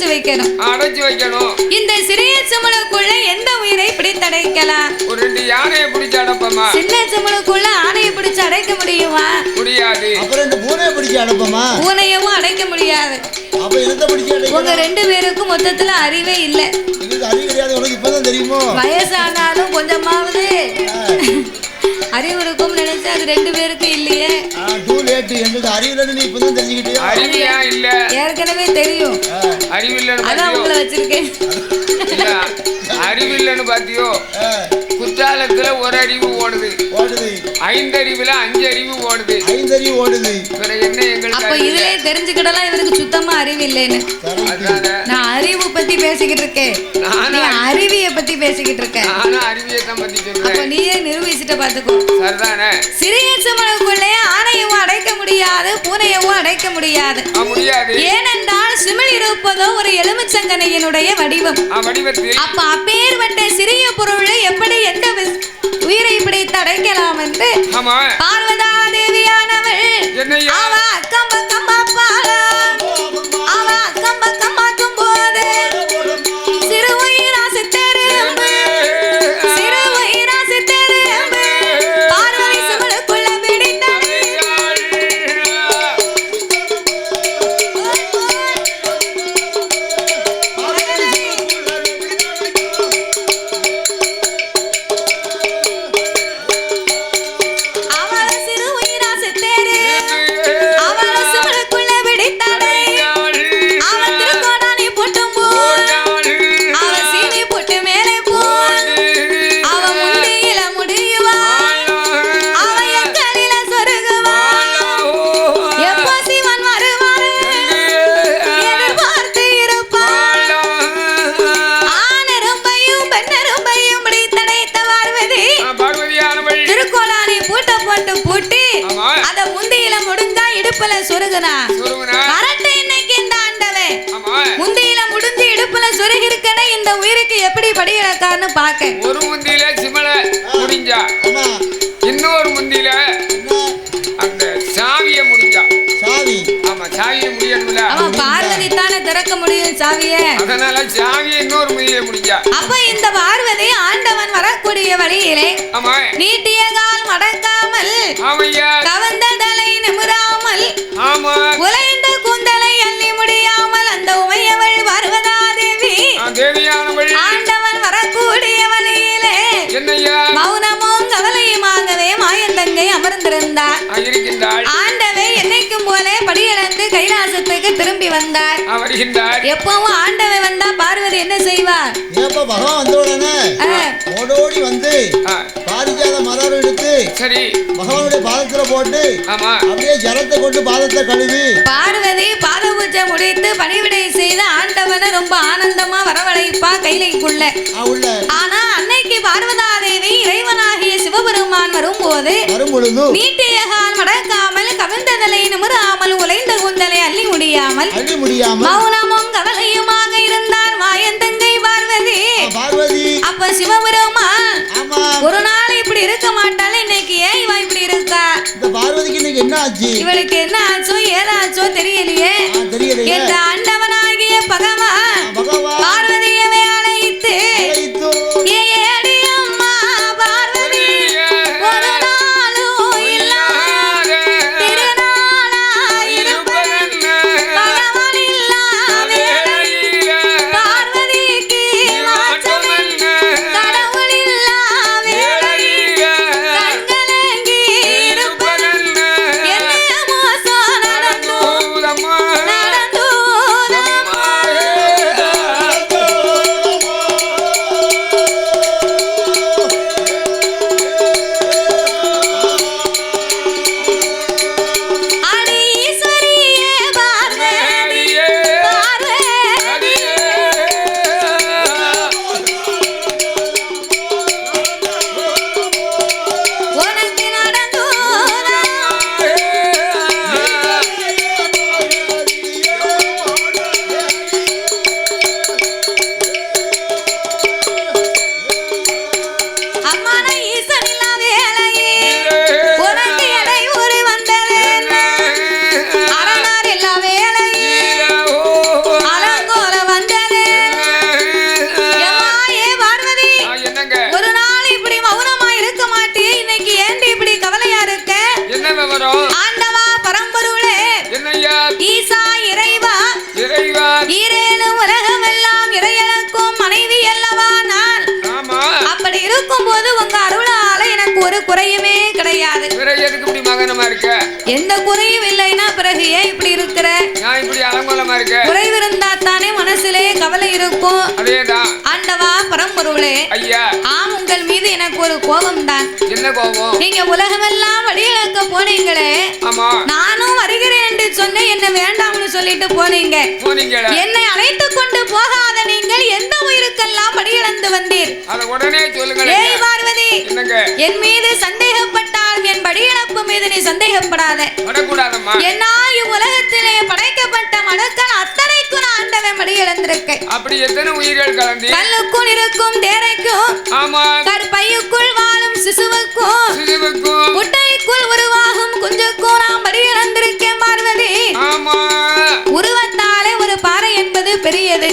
அடைச்சு வைக்கணும். அடைச்சு வைக்கணும். இந்த சிறிய சமலுக்குள்ள எந்த உயிரை பிடித்தடைக்கலாம் ஒரு ரெண்டு யானையை பிடிச்சு அடப்பமா? சின்ன சமலுக்குள்ள ஆணையை பிடிச்சு அடைக்க முடியுமா? முடியாது. அப்புறம் இந்த பூனையை பிடிச்சி அனுப்பமா பூனையவும் அடைக்க முடியாது. அப்ப என்னத்தை பிடிச்சி உங்க ரெண்டு பேருக்கும் மொத்தத்துல அறிவே இல்ல. இதுக்கு அறிவு கிடையாது. உனக்கு இப்பதான் தெரியுமோ? வயசானாலும் கொஞ்சமாவது. அறிவு இருக்கும் நினைச்சா அது ரெண்டு பேருக்கும் இல்லையே. டூ லேட் எங்களுக்கு அறிவு இல்லைன்னு நீ இப்பதான் தெரிஞ்சுக்கிட்டியா? அறிவியா இல்ல? ஏற்கனவே தெரியும். அறிவில்லைன்னு அதான் உங்களை வச்சிருக்கேன். இல்ல அறிவில்லைன்னு பாத்தியோ? குற்றாலத்துல ஒரு அறிவு ஓடுது. ஓடுது. ஐந்தறிவுல அஞ்சு அறிவு ஓடுது. ஐந்தறிவு ஓடுது. வேற என்ன அப்ப இதுலயே தெரிஞ்சுக்கிடலாம் இவருக்கு சுத்தமா அறிவு இல்லைன்னு நான் அறிவு பத்தி பேசிக்கிட்டு இருக்கேன். நீ அறிவிய பத்தி பேசிக்கிட்டு இருக்க. நானும் அறிவியத்தான் பத்தி அப்ப நீயே நிரூபிச்சுட்ட பாத்துக்கோ. சிறிய சிமலுக்குள்ளே ஆணையவும் அடைக்க முடியாது பூனையவும் அடைக்க முடியாது. ஏனென்றால் சிமிழ் இருப்பதோ ஒரு எலுமிச்சங்கனையினுடைய வடிவம். அப்ப அப்பேற்பட்ட சிறிய பொருளை எப்படி எந்த உயிரை பிடித்து அடைக்கலாம் என்று பார்வதா தேவியானவள் என்னையா? அவ அக்கம் சொருகுனா? சுருவனா கரெக்ட் இன்னைக்கு இந்த ஆண்டவன் ஆமா. முந்தியில முடிஞ்சு இடுப்புல சொருகிருக்கன இந்த உயிருக்கு எப்படி படி இழக்கான்னு பாக்க ஒரு முந்தியில சிமல முடிஞ்சா ஆமா. இன்னொரு முந்தியில என்ன அந்த சாவிய முடிஞ்சா. சாவி. ஆமா சாவிய முடியணும்ல? அவன் பார்வதி தானே திறக்க முடியும் சாவிய? அதனால சாவிய இன்னொரு முதியில முடிஞ்சா. அப்ப இந்த பார்வதி ஆண்டவன் வரக்கூடிய வழியிலே ஆமா. நீட்டிய கால் மடக்காமல் ஆமையா கவர்ந்த மாயந்தங்கை அமர்ந்திருந்தார். ஆண்டவே என்னைக்கும் போல படியிழந்து கைலாசத்துக்கு திரும்பி வந்தார். எப்பவும் ஆண்டவன் வந்தா பார்வதி என்ன செய்வார்? ஏப்ப பகவான் வந்த உடனே ஆ, ஓடோடி வந்து பாரிஜாத மலர் எடுத்து சரி. பகவானுடைய பாதத்துல போட்டு ஆமா. அப்படியே ஜலத்தை கொண்டு பாதத்தை கழுவி பார்வதி பாத பூஜை முடித்து பணிவிடை செய்து ஆண்டவனை ரொம்ப ஆனந்தமா வரவழைப்பா கைலைக்குள்ள. ஆ, உள்ள. ஆனா அன்னைக்கு பார்வதாதேவி இறைவனாகிய சிவபெருமான் வரும்போது வரும் பொழுது நீட்டியகால் மடக்காமல் கவிழ்ந்ததலை நிமிராமல் உலைந்த குந்தலை அள்ளி முடியாமல் மௌனமும் கவலையுமாக இருந்தார் மாயந்தங்கை பார்வதி. அப்ப சிவபெருமான் ஒரு நாள் இப்படி இருக்க மாட்டாள் இன்னைக்கு ஏன் இவ இப்படி இருக்கா? இந்த பார்வதிக்கு இன்னைக்கு என்ன ஆச்சு? இவளுக்கு என்ன ஆச்சோ ஏதாச்சோ தெரியலையே. மனைவி அல்லவா அப்படி இருக்கும் போது உங்க அருளால எனக்கு ஒரு குறையுமே கிடையாது. எந்த குறையும் இல்லைன்னா பிறகு ஏன் இப்படி இருக்கிற? நான் குறைவு இருந்தா தானே மனசுலே கவலை இருக்கும். ஆண்டவா பரம்பொருளே. ஆம் உங்கள் மீது எனக்கு ஒரு கோபம் தான் என்ன கோபம்? நீங்க உலகமெல்லாம் வழியில போனீங்களே? நானும் வருகிறேன் என்று சொன்னேன் என்ன வேண்டாம்னு சொல்லிட்டு போனீங்க. என்னை அழைத்து கொண்டு போகாத நீங்கள் எந்த உயிருக்கெல்லாம் படியிழந்து வந்தீர்? ஏய் பார்வதி என் மீது சந்தேகப்பட்டால் என் படியிழப்பு மீது நீ சந்தேகப்படாத. என்னால் இவ்வுலகத்திலே படைக்கப்பட்ட மனுக்கள் அத்தனைக்கும் நான் ஆண்டவன் படியிழந்திருக்கேன். அப்படி எத்தனை உயிர்கள் கலந்து கல்லுக்குள் இருக்கும் தேரைக்கும் ஆமா. கற்பையுக்குள் வாழும் சிசுவுக்கும் சிசுவுக்கும் முட்டைக்குள் உருவாகும் குஞ்சுக்கும் பார்வதி. உருவத்தாலே ஒரு பாறை என்பது பெரியது.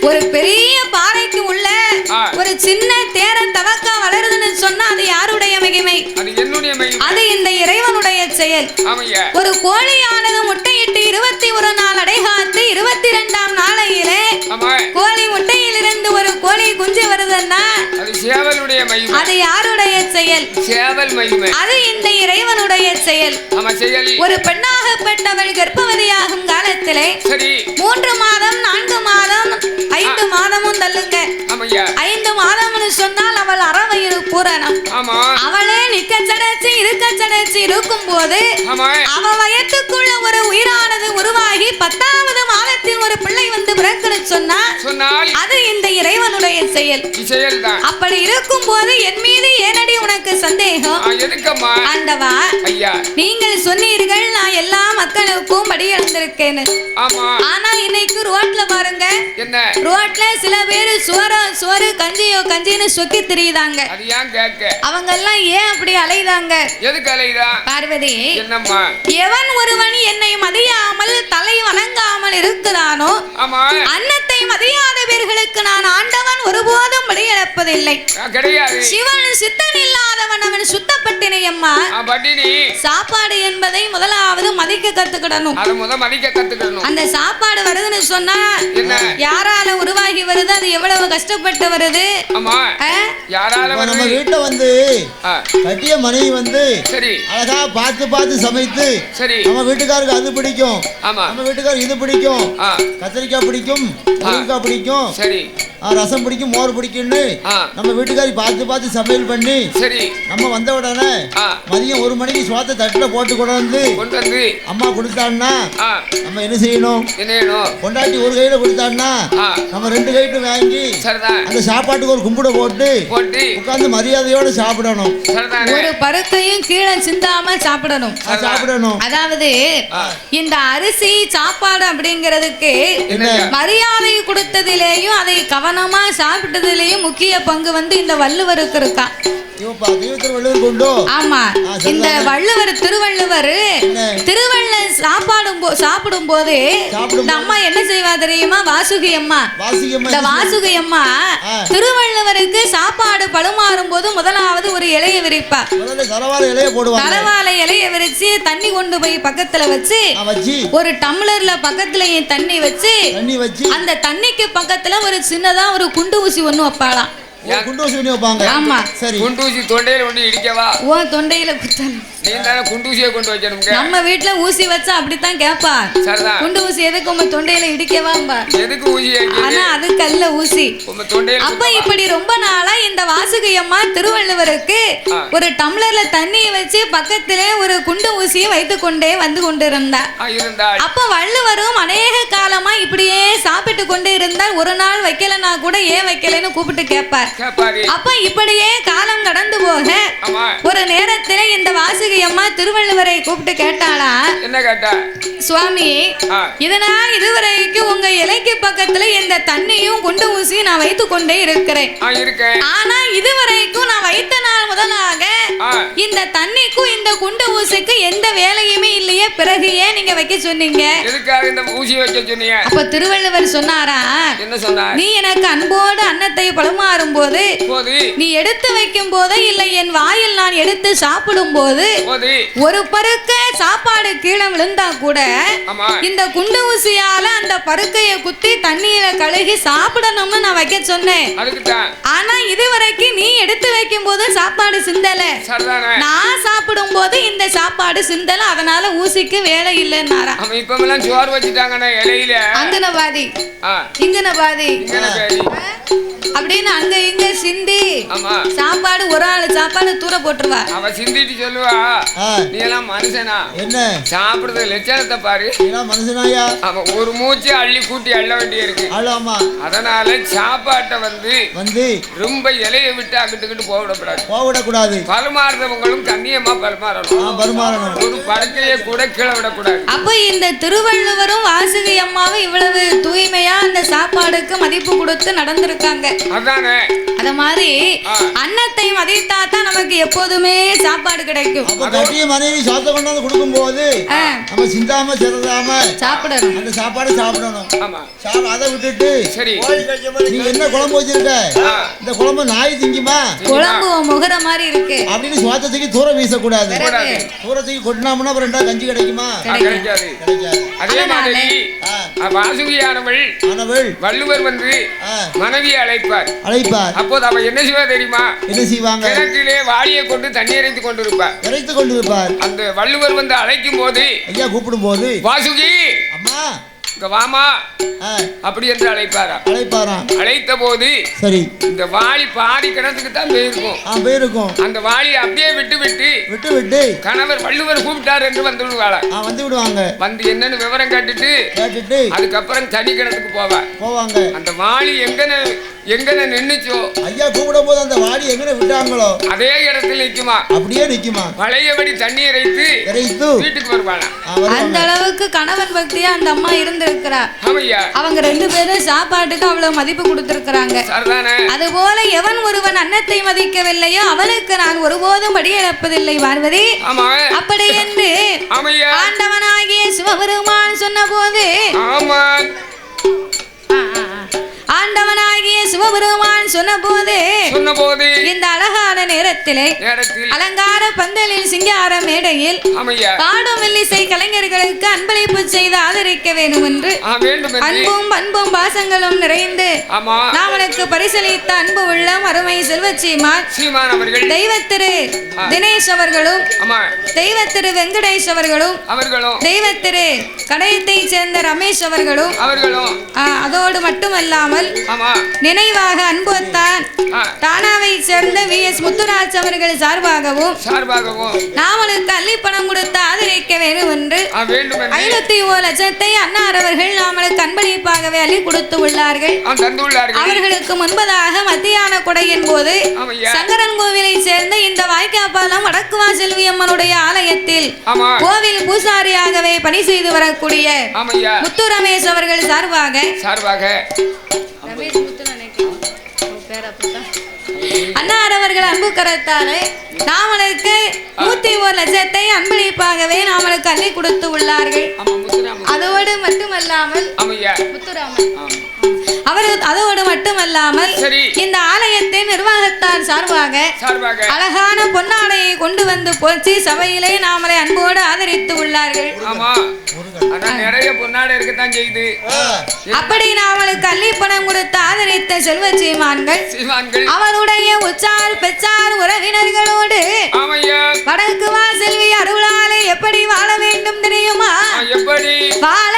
ஒரு பெரிய பாறைக்கு உள்ள. ஒரு சின்ன தேரன் தவக்கா வளருதுன்னு சொன்னா அது யாருடைய மகிமை? அது இந்த இறைவனுடைய செயல். ஒரு கோழியானது முட்டையிட்டு இருபத்தி ஒரு நாள் அடைகாத்து இருபத்தி ரெண்டாம் நாளையிலே குஞ்சு வருதுன்னா அது சேவலுடைய மையம் அது யாருடைய செயல்? சேவல் மையம் அது இந்த இறைவனுடைய செயல். ஆமா செயல். ஒரு பெண்ணாகப்பட்டவள் கர்ப்பவதியாகும் காலத்திலே சரி. மூன்று மாதம் நான்கு மாதம் ஐந்து மாதமும் தள்ளுங்க. ஐந்து மாதம்னு சொன்னால் அவள் அறவயிறு பூரணம் அவளே நிக்க சடைச்சு இருக்க சடைச்சு இருக்கும் போது அவ வயத்துக்குள்ள ஒரு உயிரானது உருவாகி பத்தாவது மாதத்தில் ஒரு பிள்ளை வந்து பிறக்கணும் சொன்னா சொன்னால்? அது இந்த இறைவனுடைய செயல். அப்படி இருக்கும் போது என் மீது ஏனடி உனக்கு சந்தேகம்? ஐயா. நீங்கள் சொன்னீர்கள் நான் எல்லா மக்களுக்கும் படி இழந்திருக்கேன்னு ஆமா. ஆனா இன்னைக்கு ரோட்ல பாருங்க. என்ன? ரோட்ல சில பேர் சோறு சோறு கஞ்சியோ கஞ்சின்னு சொக்கி திரியுதாங்க அது ஏன் கேட்க? அவங்க எல்லாம் ஏன் அப்படி அலையுதாங்க எதுக்கு அலைதா பார்வதி என்னம்மா? எவன் ஒருவன் என்னை மதியாமல் தலை வணங்காமல் இருக்கிறானோ ஆமா. அன்னத்தை மதியாதவர்களுக்கு நான் ஆண்டவன் ஒருபோதும் படியிழப்பதில்லை ஆ, கிடையாது. சிவன் சித்தன் இல்லாதவன் அவன் சுத்தப்பட்டினை அம்மா சாப்பாடு என்பதை முதலாவது மதிக்க கத்துக்கிடணும். அதை முத மதிக்க கத்துக்கணும் அந்த சாப்பாடு வருதுன்னு சொன்னா யாரால உருவாகி வருது? அது எவ்வளவு கஷ்டப்பட்டு வருது? ஆமா? யாரால நம்ம வீட்டுல வந்து கட்டிய மனைவி வந்து சரி. அழகா பார்த்து பார்த்து சமைத்து சரி. நம்ம வீட்டுக்காருக்கு அது பிடிக்கும். ஆமா. நம்ம வீட்டுக்காருக்கு இது பிடிக்கும். கத்திரிக்காய் பிடிக்கும் முருங்கைக்காய் பிடிக்கும். சரி. ரசம் பிடிக்கும் மோர் பிடிக்கும்னு நம்ம வீட்டுக்காரி பார்த்து பார்த்து சமையல் பண்ணி சரி. நம்ம வந்த உடனே மதியம் ஒரு மணிக்கு சோத்தை தட்டில் போட்டு கொண்டு வந்து அம்மா கொடுத்தான்னா நம்ம என்ன செய்யணும்? பொண்டாட்டி ஒரு கையில கொடுத்தான்னா நம்ம ரெண்டு கைட்டு வாங்கி அந்த சாப்பாட்டுக்கு ஒரு கும்பிட போட்டு போட்டு உட்கார்ந்து மரியாதையோட சாப்பிடணும். ஒரு பருக்கையும் கீழே சிந்தாம சாப்பிடணும். சாப்பிடணும். அதாவது. இந்த அரிசி சாப்பாடு அப்படிங்கிறதுக்கு? மரியாதை கொடுத்ததிலேயும் அதை கவனமா சாப்பிட்டதிலேயும் முக்கிய பங்கு வந்து இந்த வள்ளுவருக்கு இருக்கான் ஆமா. இந்த வள்ளுவர் திருவள்ளுவர் என்ன? திருவள்ள சாப்பாடும் சாப்பிடும் போது இந்த அம்மா என்ன செய்வா தெரியுமா? வாசுகி அம்மா. இந்த வாசுகி அம்மா. திருவள்ளுவருக்கு சாப்பாடு பழுமாறும் போது முதலாவது ஒரு இலைய விரிப்பா. சரவார இலைய விரிச்சு தண்ணி கொண்டு போய் பக்கத்துல வச்சு. ஒரு டம்ளர்ல பக்கத்துலயும் தண்ணி வச்சு தண்ணி வச்சு. அந்த தண்ணிக்கு பக்கத்துல ஒரு சின்னதா ஒரு குண்டு ஊசி ஒண்ணு வைப்பாளாம். ஒரு குண்டு வச்சு பண்ணி வைப்பாங்க. ஆமா. சரி. குண்டூசி தொண்டையில கொண்டு இடிக்கவா? உன் தொண்டையில குத்தணும். கொண்டு நம்ம வீட்டுல ஊசி வச்சா அப்படித்தான் கேப்பா குண்டு ஊசி எதுக்கு உங்க தொண்டையில இடிக்கவாம்பா? எதுக்கு ஊசி ஆனா அது கல்ல ஊசி. உங்க தொண்டையில அப்ப இப்படி ரொம்ப நாளா இந்த வாசுகி அம்மா திருவள்ளுவருக்கு. ஒரு டம்ளர்ல தண்ணியை வச்சு பக்கத்திலே ஒரு குண்டு ஊசியை வைத்து கொண்டே வந்து கொண்டு இருந்தா ஆ, இருந்தாள். அப்ப வள்ளுவரும் அநேக காலமா இப்படியே சாப்பிட்டு கொண்டு இருந்தால் ஒரு நாள் வைக்கலனா கூட ஏன் வைக்கலன்னு கூப்பிட்டு கேட்பார் அப்ப இப்படியே காலம் கடந்து போக ஒரு நேரத்துல இந்த வாசுகி அம்மா திருவள்ளுவரை கூப்பிட்டு கேட்டாளா? என்ன கேட்டா? சுவாமி இதனால் இதுவரைக்கும் உங்க இலைக்கு பக்கத்துல இந்த தண்ணியும் குண்டு ஊசியும் நான் வைத்து கொண்டே இருக்கிறேன். ஆனா இதுவரைக்கும் நான் வைத்த நாள் முதலாக இந்த தண்ணிக்கும் இந்த குண்டு ஊசிக்கு எந்த வேலையுமே இல்லையே பிறகு ஏன் நீங்க வைக்க சொன்னீங்க? எதுக்காக இந்த ஊசி வைக்க சொன்னீங்க? அப்ப திருவள்ளுவர் சொன்னாரா? நீ எனக்கு அன்போடு அன்னத்தை பழுமாறும் போது. நீ எடுத்து வைக்கும் போது இல்லை என் வாயில் நான் எடுத்து சாப்பிடும் போது ஒரு பருக்க சாப்பாடு கீழே விழுந்தா கூட இந்த குண்டு ஊசியால அந்த பருக்கைய குத்தி தண்ணியில கழுகி சாப்பிடணும்னு நான் வைக்க சொன்னேன். ஆனா இதுவரைக்கும் நீ எடுத்து வைக்கும் போது சாப்பாடு சிந்தல. நான் சாப்பிடும் போது இந்த சாப்பாடு சிந்தல அதனால ஊசிக்கு வேலை இல்லைன்னாரா. அவன் இப்பமெல்லாம் சோறு வச்சுட்டாங்கண்ணே இலையில. அங்கன பாதி இங்கன பாதி அப்படின்னு அங்க இங்க சிந்தி. சாப்பாடு ஒரு ஆள் சாப்பாடு தூர போட்டுருவா. அவ சிந்திட்டு சொல்லுவா. நீ எல்லாம் மனுஷனா. என்ன? சாப்பிடுறது லட்சணத்தை பாரு. நீலாம் மனுஷனாயா? அவன் ஒரு மூச்சு அள்ளி கூட்டி அள்ள வேண்டி இருக்கு ஆளாமா அதனால சாப்பாட்டை வந்து வந்து ரொம்ப இலைய விட்டு அங்கிட்டுக்கிட்டு போவிடக்கூடாது பரிமாறுறவங்களும் கண்ணியமா பரிமாறணும். பரிமாறணும். ஒரு படுக்கையை கூட கீழே விடக்கூடாது. அப்போ இந்த திருவள்ளுவரும் வாசுகி அம்மாவும் இவ்வளவு தூய்மையா அந்த சாப்பாடுக்கு மதிப்பு கொடுத்து நடந்திருக்காங்க. அதானே? அத மாதிரி ஆ. அன்னத்தை மதித்தா தான் நமக்கு எப்போதுமே சாப்பாடு கிடைக்கும். அப்ப கட்டிய மனைவி சாப்பிட்ட கொண்டாந்து நம்ம சிந்தாம சிறதாம சாப்பிடணும். அந்த சாப்பாடை சாப்பிடணும். ஆமா. சாப்பிட அதை விட்டுட்டு சரி. நீ என்ன குழம்பு வச்சிருக்க. இந்த குழம்பு நாய் திங்குமா? குழம்பு உன் முகர மாதிரி இருக்கு. அப்படின்னு சுவாத்தத்துக்கு தூரம் வீசக்கூடாது. கூடாது தூரத்துக்கு கொட்டினோம்னா அப்புறம் ரெண்டா கஞ்சி கிடைக்குமா? ஆ, கிடைக்காது. கிடைக்காது. அதே மாதிரி வாசுகியானவள் ஆனவள் வள்ளுவர் வந்து மனைவியை அழைப்பார். அழைப்பார். அப்போது அவ என்ன செய்வா தெரியுமா? என்ன செய்வாங்க? கிணற்றிலே வாளியை கொண்டு தண்ணி இறைத்து கொண்டிருப்பார். இறைத்து கொண்டு இருப்பார் அந்த வள்ளுவர் வந்து அழைக்கும் போது ஐயா கூப்பிடும் போது வாசுகி! அம்மா இங்க வாமா. அப்படி என்று அழைப்பாரா அழைப்பாராம். அழைத்த போது சரி. இந்த வாளி பாதி கிணத்துக்கு தான் போயிருக்கும். போயிருக்கும். அந்த வாளியை அப்படியே விட்டு விட்டு விட்டு விட்டு கணவர் வள்ளுவர் கூப்பிட்டார் என்று வந்து விடுவாளா வந்து விடுவாங்க. வந்து என்னன்னு விவரம் கேட்டுட்டு கேட்டுட்டு அதுக்கப்புறம் தனி கிணத்துக்கு போவா போவாங்க. அந்த வாளி எங்கன எங்கன நின்னுச்சோ? ஐயா கூப்பிடும் போது அந்த வாடி எங்கே விட்டாங்களோ? அதே இடத்துல நிக்குமா அப்படியே நிக்குமா பழையபடி தண்ணி இறைத்து இறைத்து வீட்டுக்கு வருவாங்க. அந்த அளவுக்கு கணவன் பக்தியா அந்த அம்மா இருந்திருக்கிறா ஆமையா அவங்க ரெண்டு பேரும் சாப்பாட்டுக்கு அவ்வளவு மதிப்பு கொடுத்திருக்கிறாங்க. சரிதானே? அதுபோல எவன் ஒருவன் அன்னத்தை மதிக்கவில்லையோ அவனுக்கு நான் ஒருபோதும் படியிழப்பதில்லை பார்வதி. ஆமா. அப்படி என்று ஆண்டவனாகிய சிவபெருமான் சொன்னபோது ஆமா. ஆ, சிவபெருமான் சொன்னபோது சொன்ன போது இந்த அழகான நேரத்திலே நேரத்தில் அலங்கார பந்தலில் சிங்கார மேடையில் பாடும் மெல்லிசை கலைஞர்களுக்கு அன்பளிப்பு செய்து ஆதரிக்க வேண்டும் என்று அன்பும் பண்பும் பாசங்களும் நிறைந்து நாமளுக்கு பரிசளித்த அன்பு உள்ளம் அருமை சீமான் அவர்கள். தெய்வத்திரு தினேஷ் அவர்களும் ஆமா. தெய்வத்திரு வெங்கடேஷ் அவர்களும் அவர்களும். தெய்வத்திரு கடையத்தைச் சேர்ந்த ரமேஷ் அவர்களும் அவர்களும். அதோடு மட்டுமல்லாமல் ஆமா. நினைவாக அன்புத்தான் தானாவை சேர்ந்த வி. எஸ். முத்துராஜ் அவர்கள் சார்பாகவும் சார்பாகவும் நாமளுக்கு அள்ளிப்பணம் கொடுத்து ஆதரிக்க வேண்டும் என்று ஐநூத்தி ஓர் லட்சத்தை அன்னார் அவர்கள் நாமளுக்கு அன்பளிப்பாகவே அள்ளி கொடுத்து உள்ளார்கள். அவர்களுக்கு முன்பதாக மத்தியான கொடையின் போது சங்கரன் கோவிலை சேர்ந்த இந்த வாய்க்காப்பாலம் வடக்கு வாசெல்வி அம்மனுடைய ஆலயத்தில் கோவில் பூசாரியாகவே பணி செய்து வரக்கூடிய முத்து ரமேஷ் அவர்கள் சார்பாக சார்பாக. அன்னார் அவர்கள் அன்பு கரத்தாலே நாமளுக்கு நூத்தி ஒரு லட்சத்தை அன்பளிப்பாகவே நாமளுக்கு அள்ளி கொடுத்து உள்ளார்கள். அதோடு மட்டுமல்லாமல் முத்துராமன். அவர் அதோடு மட்டுமல்லாமல் இந்த ஆலயத்தின் நிர்வாகத்தார் சார்பாக அழகான பொன்னாடையை கொண்டு வந்து போச்சு சபையிலே நாமளை அன்போடு ஆதரித்து உள்ளார்கள். அப்படி நாமளுக்கு அள்ளிப்பணம் கொடுத்து ஆதரித்த செல்வச்சீமான்கள் சீமான்கள் அவருடைய உச்சார் பெற்றார் உறவினர்களோடு வடக்கு வாசல்வி அருளாலே எப்படி வாழ வேண்டும் தெரியுமா? எப்படி? வாழ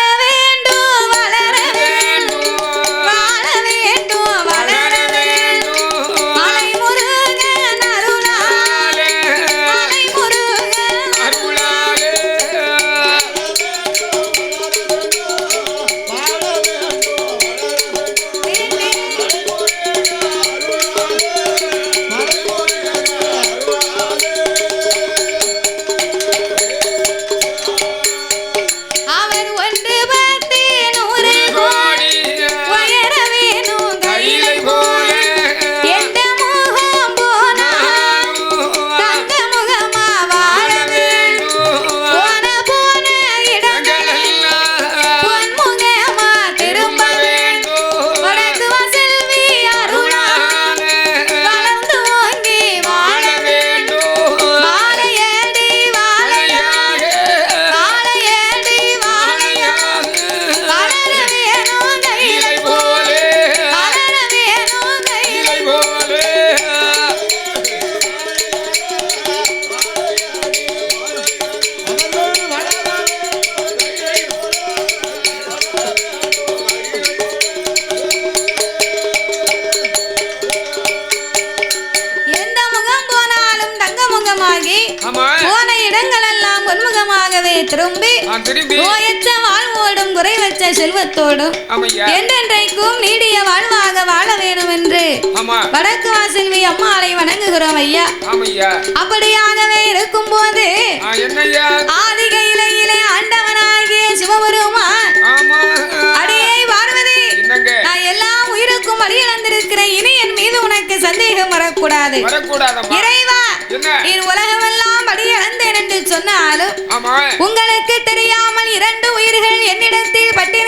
திரும்பி நோயற்ற வாழ்வோடும் குறைவற்ற செல்வத்தோடும் என்றென்றைக்கும் நீடிய வாழ்வாக வாழ வேண்டும் என்று வடக்கு வாசல்வி அம்மாளை வணங்குகிறோம் ஐயா. அப்படியாகவே இருக்கும்போது ஆ, என்னய்யா ஆதிக இலையிலே ஆண்டவனாகிய சிவபெருமான் அடியை பார்வதி நான் எல்லா உயிருக்கும் வழி இழந்திருக்கிறேன் இனி என் மீது உனக்கு சந்தேகம் வரக்கூடாது. இறைவா என் உலகமெல்லாம் உங்களுக்கு தெரியாமல் இரண்டு உயிர்கள் என்னிடத்தில் பற்றி